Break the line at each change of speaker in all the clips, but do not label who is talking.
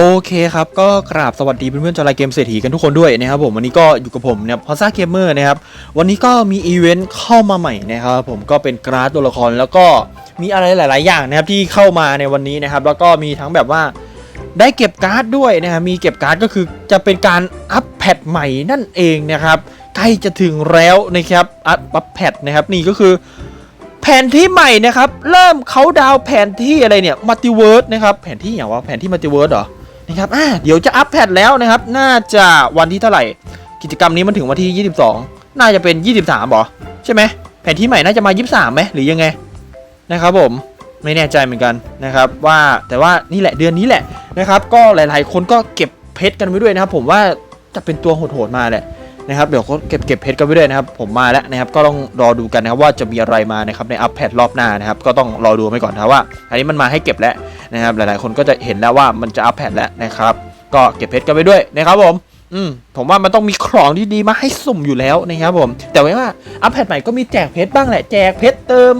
โอเคครับ ก็กราบสวัสดีเพื่อนๆจอรายเกมเศรษฐีกันทุกคนด้วยนะครับผมวันนี้ก็อยู่กับผมเนี่ยพอซ่าเกมเมอร์นะครับ วันนี้ก็มีอีเวนต์เข้ามาใหม่นะครับผมก็เป็นกราฟตัวละครแล้วก็มีอะไรหลาย ๆ อย่างนะครับที่เข้ามาในวันนี้นะครับ แล้วก็มีทั้งแบบว่าได้เก็บการ์ดด้วยนะครับมีเก็บการ์ดก็คือจะเป็นการอัปแพทใหม่นั่นเองนะครับใกล้จะถึงแล้วนะครับอัปอัปแพทนะครับนี่ก็คือแผนที่ใหม่นะครับ เริ่มเขาดาวแผนที่อะไรเนี่ยมัลติเวิร์สนะครับแผนที่อย่างว่าแผนที่มัลติเวิร์สเหรอ นะครับอ่าเดี๋ยวจะอัปแพทแล้วนะครับ น่าจะวันที่เท่าไหร่ กิจกรรมนี้มันถึงวันที่ 22 น่าจะเป็น 23บอใช่ไหมแผนที่ใหม่น่าจะมา 23ไหมหรือยังไงนะครับผมไม่แน่ใจเหมือนกันนะครับว่าแต่ว่านี่แหละเดือนนี้แหละนะครับก็หลายๆ คนก็เก็บเพชรกันไว้ด้วยนะครับ ผมว่าจะเป็นตัวโหดๆมาแหละนะครับเดี๋ยวเขาเก็บเก็บเพชรกันไปด้วยนะครับ ผมมาแล้วนะครับ ก็ต้องรอดูกันนะครับว่าจะมีอะไรมานะครับในอัปเดตรอบหน้านะครับ ก็ต้องรอดูไปก่อนนะว่า อันนี้มันมาให้เก็บแล้ว นะครับหลายๆ คนก็จะเห็นแล้วว่ามันจะอัปเดตแล้วนะครับ ก็เก็บเพชรกันไปด้วยนะครับผมอืมผมว่ามันต้องมีของที่ดีมาให้สุ่มอยู่แล้วนะครับผม แต่ว่าอัปเดตใหม่ก็มีแจกเพชรบ้างแหละแจกเพชรเติม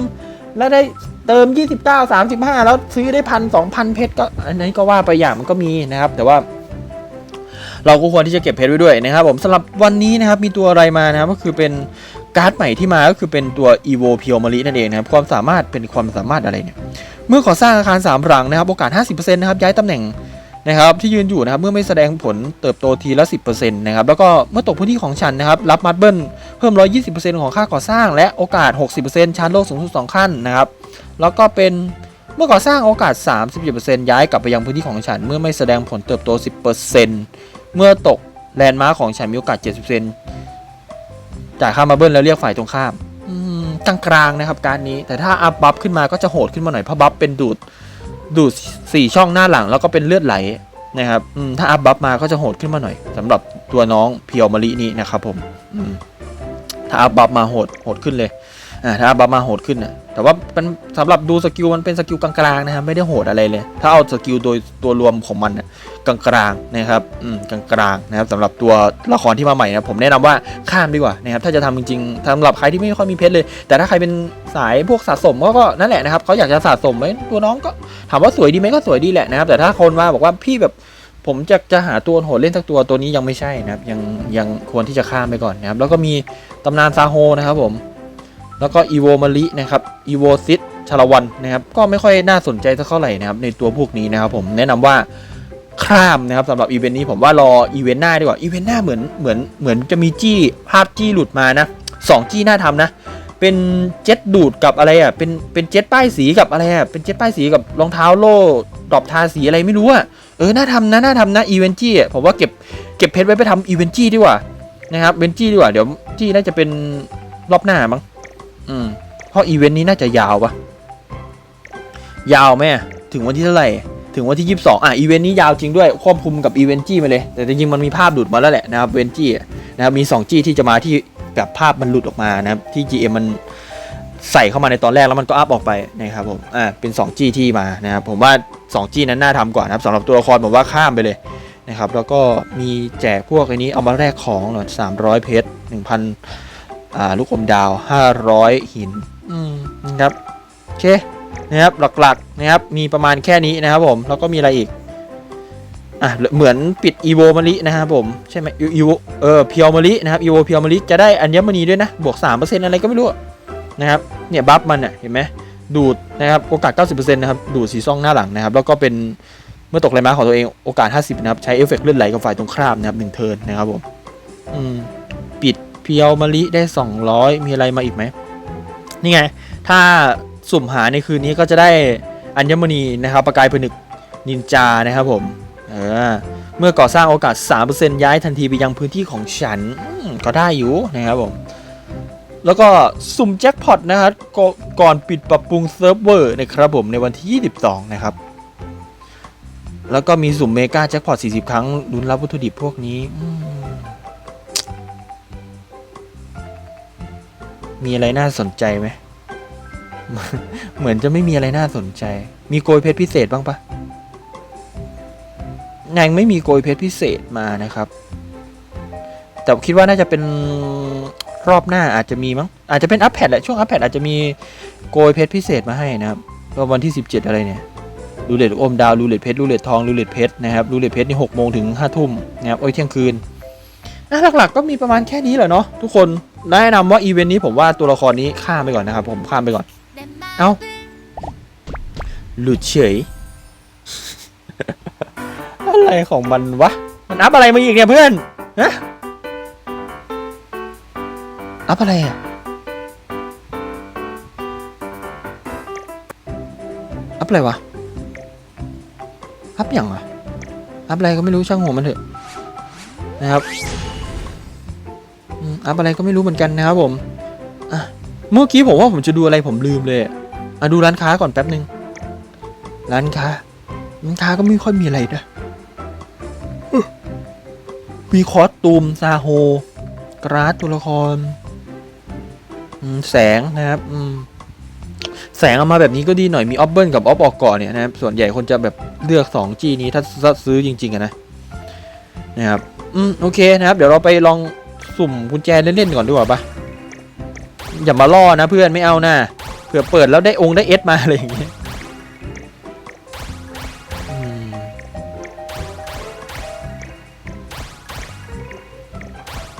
แล้วได้เติม 29 35 แล้วซื้อได้พันสองพันเพชรก็อันนี้ก็ว่าไปอย่างมันก็มีนะครับ แต่ว่า เราก็ควรที่จะเก็บเพชรไว้ด้วยนะครับ ผมสำหรับวันนี้นะครับมีตัวอะไรมานะครับก็คือเป็นการ์ดใหม่ที่มาก็คือเป็นตัว evo p i o m a r i นั่นเองนะครับความสามารถเป็นความสามารถอะไรเนี่ย เมื่อก่อสร้างอาคาร 3 หลังนะครับโอกาส 50%นะครับย้ายตำแหน่งนะครับที่ยืนอยู่นะครับเมื่อไม่แสดงผลเติบโตทีละ 10%นะครับแล้วก็เมื่อตกพื้นที่ของฉันนะครับรับมัดเบิลเพิ่ม 120%ของค่าก่อสร้าง และโอกาส 60%ชาร์จโลกสูงสุด 2 ขั้นนะครับแล้วก็เป็นเมื่อก่อสร้างโอกาส 37%ย้ายกลับไปยังพื้นที่ของฉัน เมื่อไม่แสดงผลเติบโต 10%เมื่อตกแลนด์มาร์คของฉันมีโอกาส 70%จ่ายค่ามาเบิลแล้วเรียกฝ่ายตรงข้ามอืม กลางๆนะครับการนี้ แต่ถ้าอัพบัฟขึ้นมาก็จะโหดขึ้นมาหน่อยเพราะบัฟเป็นดูดดูดสี่ช่องหน้าหลังแล้วก็เป็นเลือดไหลนะครับถ้าอัพบัฟมาก็จะโหดขึ้นมาหน่อยสำหรับตัวน้องเพียวมะลินี้นะครับผมมถ้าอัพบัฟมาโหดโหดขึ้นเลยอ่าถ้าอัพบัฟมาโหดขึ้นนะ แต่ว่าเป็นสำหรับดูสกิลมันเป็นสกิลกลางๆนะครับไม่ได้โหดอะไรเลย ถ้าเอาสกิลโดยตัวรวมของมันนะกลางๆนะครับอืมกลางๆนะครับสำหรับตัวละครที่มาใหม่นะผมแนะนำว่าข้ามดีกว่านะครับถ้าจะทำจริงๆสำหรับใครที่ไม่ค่อยมีเพชรเลย แต่ถ้าใครเป็นสายพวกสะสมก็ก็นั่นแหละนะครับเขาอยากจะสะสมไหมตัวน้องก็ถามว่าสวยดีไหมก็สวยดีแหละนะครับแต่ถ้าคนมาบอกว่าพี่แบบผมจะจะหาตัวโหดเล่นสักตัวตัวนี้ยังไม่ใช่นะครับยังยังควรที่จะข้ามไปก่อนนะครับแล้วก็มีตำนานซาโฮนะครับผม แล้วก็อีโวมารินะครับอีโวซิตชาลวันนะครับก็ไม่ค่อยน่าสนใจสักเท่าไหร่นะครับในตัวพวกนี้นะครับผมแนะนำว่าข้ามนะครับสำหรับอีเวนต์นี้ผมว่ารออีเวนต์หน้าดีกว่าอีเวนต์หน้าเหมือนเหมือนเหมือนจะมีจี้ภาพจี้หลุดมานะสองจี้น่าทำนะ เป็นเจ็ตดูดกับอะไรอะเป็นเป็นเจ็ตป้ายสีกับอะไรอะเป็นเจ็ตป้ายสีกับรองเท้าโล่ดรอปทาสีอะไรไม่รู้อะเออน่าทำนะน่าทำนะอีเวนต์จี้ผมว่าเก็บเก็บเพชรไว้ไปทำอีเวนต์จี้ดีกว่านะครับเวนจี้ดีกว่าเดี๋ยวจี้น่าจะเป็นรอบหน้ามั้ง อืมเพราะอีเวนต์นี้น่าจะยาวปะยาวไหมอะถึงวันที่เท่าไหร่ถึงวันที่ 22 อะอีเวนต์นี้ยาวจริงด้วยควบคุมกับอีเวนต์จี้มาเลย แต่จริงๆมันมีภาพหลุดมาแล้วแหละนะครับเวนจี้นะครับมี 2 จี้ที่จะมาที่แบบภาพมันหลุดออกมานะครับที่ GM มันใส่เข้ามาในตอนแรกแล้วมันก็อัพออกไปนะครับผมอ่าเป็น 2 จี้ที่มานะครับผมว่า 2 จี้นั้นน่าทำกว่านะครับสำหรับตัวละครผมว่าข้ามไปเลยนะครับแล้วก็มีแจกพวกไอ้นี้เอามาแลกของหน่อย300 เพชร1,000อ่า ลูกอมดาว 500 หินอืมนะครับโอเคนะครับหลักๆนะครับมีประมาณแค่นี้นะครับผมแล้วก็มีอะไรอีกอะเหมือนปิดอีโวมารินะครับผมใช่ไหมอีโวเออเพียวมารินะครับอีโวเพียวมาริจะได้อัญมณีด้วยนะบวก 3%อะไรก็ไม่รู้นะครับเนี่ยบัฟมันอะเห็นไหมดูดนะครับโอกาส 90%นะครับดูดสีซ่องหน้าหลังนะครับแล้วก็เป็นเมื่อตกไรมาของตัวเองโอกาส 50 นะครับ ใช้เอฟเฟกต์เลือดไหลกับฝ่ายตรงข้ามนะครับหนึ่งเทิร์นนะครับผมอืมปิดเพียวมาริได้ 200 มีอะไรมาอีกไหมนี่ไง ถ้าสุ่มหาในคืนนี้ก็จะได้อัญมณีนะครับประกายผนึกนินจานะครับผมเออเมื่อก่อสร้างโอกาส 3%ย้ายทันทีไปยังพื้นที่ของฉันก็ได้อยู่นะครับผมแล้วก็สุ่มแจ็คพอตนะครับกก่อนปิดปรับปรุงเซิร์ฟเวอร์นะครับผมในวันที่ 22 นะครับ แล้วก็มีสุ่มเมกาแจ็คพอต 40 ครั้งลุ้นรับวัตถุดิบพวกนี้ มีอะไรน่าสนใจไหม เหมือนจะไม่มีอะไรน่าสนใจ มีโกยเพชรพิเศษบ้างปะยังไม่มีโกยเพชรพิเศษมานะครับ แต่คิดว่าน่าจะเป็นรอบหน้าอาจจะมีมั้ง อาจจะเป็นอัปแพดแหละช่วงอัปแพดอาจจะมีโกยเพชรพิเศษมาให้นะครับวันที่ 17 อะไรเนี่ยรูเล็ตอมดาวรูเล็ตเพชรรูเล็ตทองรูเล็ตเพชรนะครับรูเล็ตเพชรนี่หกโมงถึงห้าทุ่มนะครับโอ้ยเที่ยงคืน นะหลักๆก็มีประมาณแค่นี้แหละเนาะทุกคนแนะนำว่าอีเวนต์นี้ผมว่าตัวละครนี้ข้ามไปก่อนนะครับผมข้ามไปก่อน เอ้าหลุดเฉย อะไรของมันวะ มันอัพอะไรมาอีกเนี่ยเพื่อนฮะอัพอะไรอะอัพอะไรวะอัพอย่างอะอัพอะไรก็ไม่รู้ช่างหัวมันเถอะนะครับ อัพอะไรก็ไม่รู้เหมือนกันนะครับผมอะเมื่อกี้ผมว่าผมจะดูอะไรผมลืมเลยอะอะดูร้านค้าก่อนแป๊บนึง ร้านค้า ร้านค้าก็ไม่ค่อยมีอะไรนะอื้อมีคอสตูมซาโฮ กราสตัวละครแสงนะครับแสงเอามาแบบนี้ก็ดีหน่อยมีออฟเบิลกับออฟออกก่อนเนี่ยนะครับส่วนใหญ่คนจะแบบเลือก 2G นี้ถ้าถ้าซื้อจริงๆนะนะครับ อืม โอเคนะครับ เดี๋ยวเราไปลอง สุ่มกุญแจเล่นๆก่อนดีกว่าปะอย่ามาล่อนะเพื่อนไม่เอานะเผื่อเปิดแล้วได้องค์ได้เอสมาอะไรอย่างเงี้ย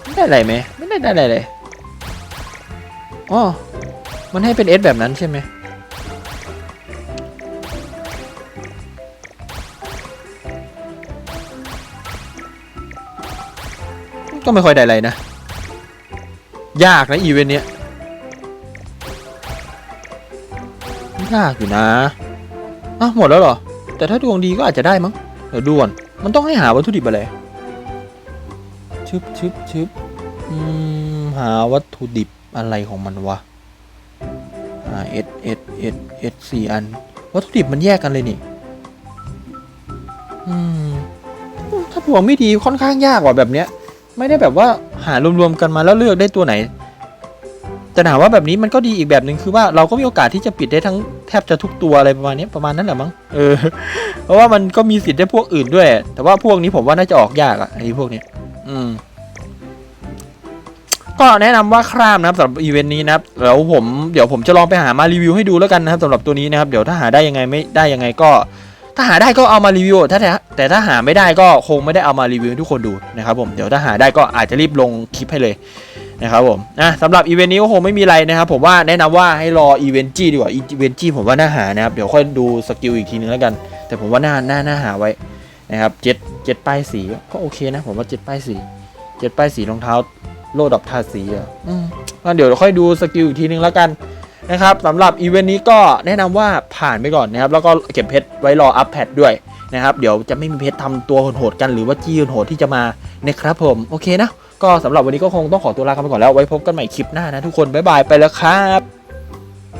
ไม่ได้อะไรไหมไม่ได้ได้อะไรเลยอ๋อมันให้เป็นเอสแบบนั้นใช่ไหมก็ไม่ค่อยได้อะไรนะ ยากนะอีเวนต์เนี้ยยากอยู่นะอะหมดแล้วเหรอ แต่ถ้าดวงดีก็อาจจะได้มั้งเดี๋ยวดูก่อนมันต้องให้หาวัตถุดิบอะไรชึบชึบชึบอืมหาวัตถุดิบอะไรของมันวะอ่าเอสเอสเอสเอสสี่อัน วัตถุดิบมันแยกกันเลยนี่อืมถ้าดวงไม่ดีค่อนข้างยากกว่าแบบเนี้ย ไม่ได้แบบว่า หารวมๆกันมาแล้วเลือกได้ตัวไหน แต่ถามว่าแบบนี้มันก็ดีอีกแบบหนึ่งคือว่าเราก็มีโอกาสที่จะปิดได้ทั้งแทบจะทุกตัวอะไรประมาณนี้ประมาณนั้นแหละมั้งเออเพราะว่ามันก็มีสิทธิ์ได้พวกอื่นด้วย แต่ว่าพวกนี้ผมว่าน่าจะออกยากอะไอ้พวกนี้อืมก็แนะนำว่าครามนะครับสำหรับอีเวนต์นี้นะครับแล้วผมเดี๋ยวผมจะลองไปหามารีวิวให้ดูแล้วกันนะครับสำหรับตัวนี้นะครับ เดี๋ยวถ้าหาได้ยังไงไม่ได้ยังไงก็ ถ้าหาได้ก็เอามารีวิวถ้าแต่แต่ถ้าหาไม่ได้ก็คงไม่ได้เอามารีวิวทุกคนดูนะครับผมเดี๋ยวถ้าหาได้ก็อาจจะรีบลงคลิปให้เลยนะครับผมนะสำหรับอีเวนต์นี้ก็คงไม่มีอะไรนะครับผมว่าแนะนำว่าให้รออีเวนต์จีดีกว่าอีเวนต์จีผมว่าน่าหานะครับเดี๋ยวค่อยดูสกิลอีกทีนึงแล้วกัน แต่ผมว่าน่าน่าน่าหาไว้นะครับเจ็ดเจ็ดป้ายสีก็โอเคนะผมว่าเจ็ดป้ายสีเจ็ดป้ายสีรองเท้าโลดอกทาสีอะอืมเดี๋ยวค่อยดูสกิลอีกทีนึงแล้วกัน นะครับสำหรับอีเวนต์นี้ก็แนะนำว่าผ่านไปก่อนนะครับ แล้วก็เก็บเพชรไว้รออัพแพดด้วยนะครับ เดี๋ยวจะไม่มีเพชรทำตัวโหดๆกันหรือว่าจี้โหดที่จะมานะครับผม โอเคนะ ก็สำหรับวันนี้ก็คงต้องขอตัวลากันไปก่อนแล้วไว้พบกันใหม่คลิปหน้านะทุกคนบ๊ายบายไปแล้วครับ